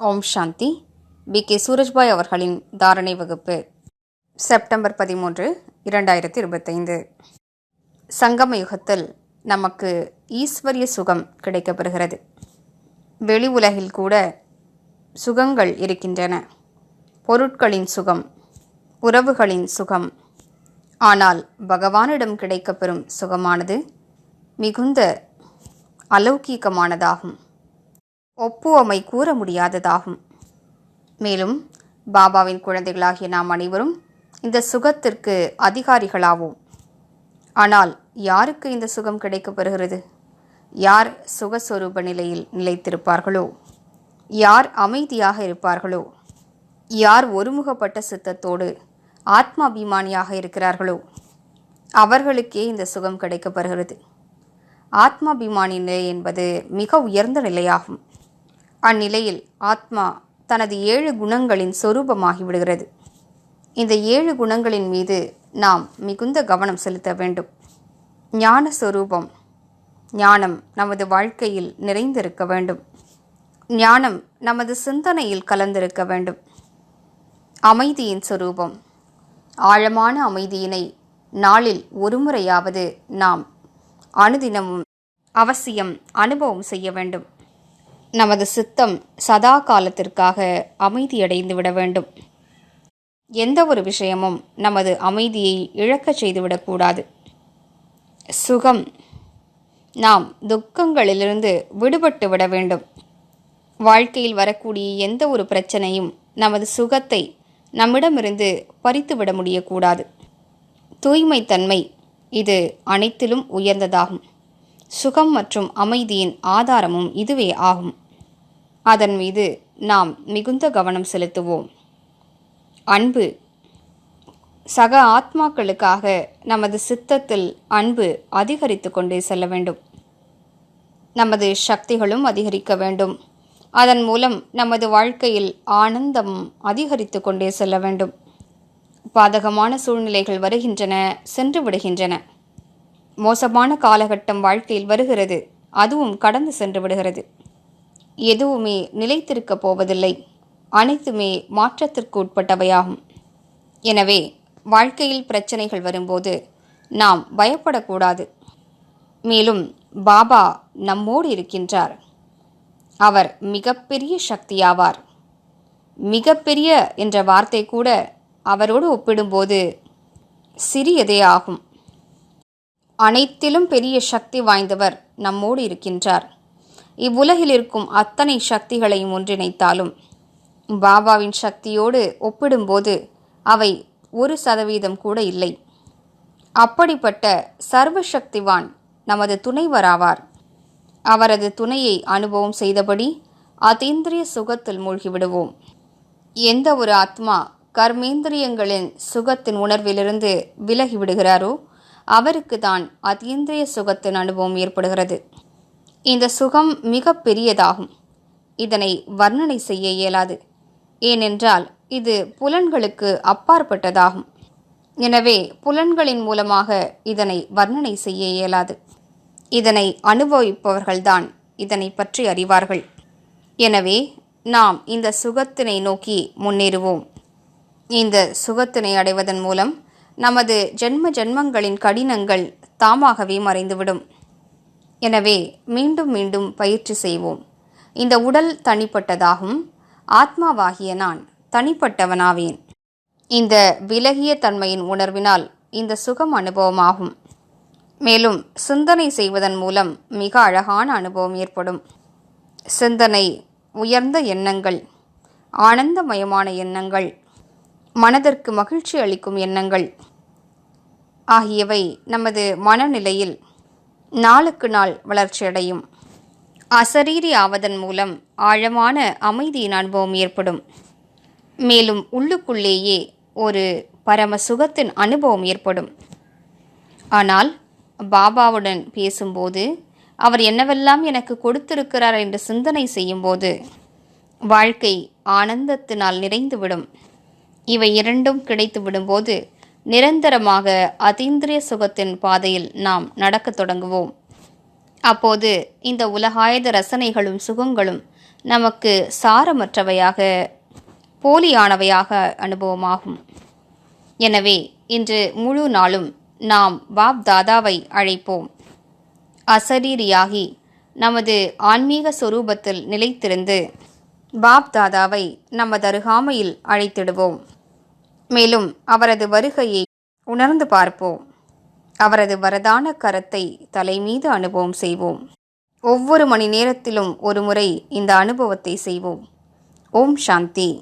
ஓம் சாந்தி. B. K. Surajbhai அவர்களின் தாரணை வகுப்பு செப்டம்பர் பதிமூன்று இரண்டாயிரத்தி இருபத்தைந்து. சங்கம யுகத்தில் நமக்கு ஈஸ்வரிய சுகம் கிடைக்கப்பெறுகிறது வெளி உலகில் கூட சுகங்கள் இருக்கின்றன. பொருட்களின் சுகம் உறவுகளின் சுகம். ஆனால் பகவானிடம் கிடைக்கப்பெறும் சுகமானது மிகுந்த அலௌகீகமானதாகும். ஒப்புவமை கூற முடியாததாகும். மேலும் பாபாவின் குழந்தைகளாகிய நாம் அனைவரும் இந்த சுகத்திற்கு அதிகாரிகளாவோம். ஆனால் யாருக்கு இந்த சுகம் கிடைக்கப்பெறுகிறது யார் சுகஸ்வரூப நிலையில் நிலைத்திருப்பார்களோ? யார் அமைதியாக இருப்பார்களோ? யார் ஒருமுகப்பட்ட சித்தத்தோடு ஆத்மாபிமானியாக இருக்கிறார்களோ? அவர்களுக்கே இந்த சுகம் கிடைக்கப்பெறுகிறது ஆத்மாபிமானி நிலை என்பது மிக உயர்ந்த நிலையாகும். அந்நிலையில் ஆத்மா தனது ஏழு குணங்களின் சொரூபமாகி விடுகிறது இந்த ஏழு குணங்களின் மீது நாம் மிகுந்த கவனம் செலுத்த வேண்டும். ஞான சொரூபம் ஞானம் நமது வாழ்க்கையில் நிறைந்திருக்க வேண்டும். ஞானம் நமது சிந்தனையில் கலந்திருக்க வேண்டும். அமைதியின் சொரூபம் ஆழமான அமைதியினை நாளில் ஒருமுறையாவது நாம் அனுதினமும் அவசியம் அனுபவம் செய்ய வேண்டும். நமது சித்தம் சதா காலத்திற்காக அமைதியடைந்து விட வேண்டும். எந்த ஒரு விஷயமும் நமது அமைதியை இழக்கச் செய்துவிடக்கூடாது சுகம். நாம் துக்கங்களிலிருந்து விடுபட்டு விட வேண்டும். வாழ்க்கையில் வரக்கூடிய எந்த ஒரு பிரச்சனையும் நமது சுகத்தை நம்மிடமிருந்து பறித்துவிட முடியக்கூடாது. தூய்மைத்தன்மை இது அனைத்திலும் உயர்ந்ததாகும். சுகம் மற்றும் அமைதியின் ஆதாரமும் இதுவே ஆகும். அதன் மீது நாம் மிகுந்த கவனம் செலுத்துவோம். அன்பு. சக ஆத்மாக்களுக்காக நமது சித்தத்தில் அன்பு அதிகரித்து கொண்டே செல்ல வேண்டும். நமது சக்திகளும் அதிகரிக்க வேண்டும். அதன் மூலம் நமது வாழ்க்கையில் ஆனந்தம் அதிகரித்து கொண்டே செல்ல வேண்டும். பாதகமான சூழ்நிலைகள் வருகின்றன சென்று விடுகின்றன. மோசமான காலகட்டம் வாழ்க்கையில் வருகிறது. அதுவும் கடந்து சென்று விடுகிறது. எதுவுமே நிலைத்திருக்கப் போவதில்லை. அனைத்துமே மாற்றத்திற்கு உட்பட்டவையாகும். எனவே வாழ்க்கையில் பிரச்சனைகள் வரும்போது நாம் பயப்படக்கூடாது. மேலும் பாபா நம்மோடு இருக்கின்றார். அவர் மிகப்பெரிய சக்தியாவார். மிகப்பெரிய என்ற வார்த்தை கூட அவரோடு ஒப்பிடும்போது சிறியதே ஆகும். அனைத்திலும் பெரிய சக்தி வாய்ந்தவர் நம்மோடு இருக்கின்றார். இவ்வுலகில் இருக்கும் அத்தனை சக்திகளையும் ஒன்றிணைத்தாலும் பாபாவின் சக்தியோடு ஒப்பிடும்போது அவை ஒரு சதவீதம் கூட இல்லை. அப்படிப்பட்ட சர்வசக்திவான் நமது துணைவராவார். அவரது துணையை அனுபவம் செய்தபடி அதீந்திரிய சுகத்தில் மூழ்கிவிடுவோம். எந்த ஒரு ஆத்மா கர்மேந்திரியங்களின் சுகத்தின் உணர்விலிருந்து விலகி விடுகிறாரோ அவருக்கு தான் அதீந்திரிய சுகத்தின் அனுபவம் ஏற்படுகிறது. இந்த சுகம் மிக பெரியதாகும். இதனை வர்ணனை செய்ய இயலாது. ஏனென்றால் இது புலன்களுக்கு அப்பாற்பட்டதாகும். எனவே புலன்களின் மூலமாக இதனை வர்ணனை செய்ய இயலாது. இதனை அனுபவிப்பவர்கள்தான் இதனை பற்றி அறிவார்கள். எனவே நாம் இந்த சுகத்தினை நோக்கி முன்னேறுவோம். இந்த சுகத்தினை அடைவதன் மூலம் நமது ஜென்ம ஜென்மங்களின் கடினங்கள் தாமாகவே மறைந்துவிடும். எனவே மீண்டும் மீண்டும் பயிற்சி செய்வோம். இந்த உடல் தனிப்பட்டதாகும். ஆத்மாவாகிய நான் தனிப்பட்டவனாவேன். இந்த விலகிய தன்மையின் உணர்வினால் இந்த சுகம் அனுபவமாகும். மேலும் சிந்தனை செய்வதன் மூலம் மிக அழகான அனுபவம் ஏற்படும். சிந்தனை உயர்ந்த எண்ணங்கள் ஆனந்தமயமான எண்ணங்கள் மனதிற்கு மகிழ்ச்சி அளிக்கும் எண்ணங்கள் ஆகியவை நமது மனநிலையில் நாளுக்கு நாள் வளர்ச்சியடையும். அசரீரி ஆவதன் மூலம் ஆழமான அமைதியின் அனுபவம் ஏற்படும். மேலும் உள்ளுக்குள்ளேயே ஒரு பரம சுகத்தின் அனுபவம் ஏற்படும். ஆனால் பாபாவுடன் பேசும்போது அவர் என்னவெல்லாம் எனக்கு கொடுத்திருக்கிறார் என்று சிந்தனை செய்யும்போது வாழ்க்கை ஆனந்தத்தினால் நிறைந்துவிடும். இவை இரண்டும் கிடைத்து விடும்போது நிரந்தரமாக அதீந்திரிய சுகத்தின் பாதையில் நாம் நடக்கத் தொடங்குவோம். அப்போது இந்த உலகாயத ரசனைகளும் சுகங்களும் நமக்கு சாரமற்றவையாக போலியானவையாக அனுபவமாகும். எனவே இன்று முழு நாளும் நாம் பாப் தாதாவை அழைப்போம். அசரீரியாகி நமது ஆன்மீக சொரூபத்தில் நிலைத்திருந்து பாப் தாதாவை நமது அருகாமையில் அழைத்திடுவோம். மேலும் அவரது வருகையை உணர்ந்து பார்ப்போம். அவரது வரதான கரத்தை தலைமீது அனுபவம் செய்வோம். ஒவ்வொரு மணி நேரத்திலும் ஒரு முறை இந்த அனுபவத்தை செய்வோம். ஓம் சாந்தி.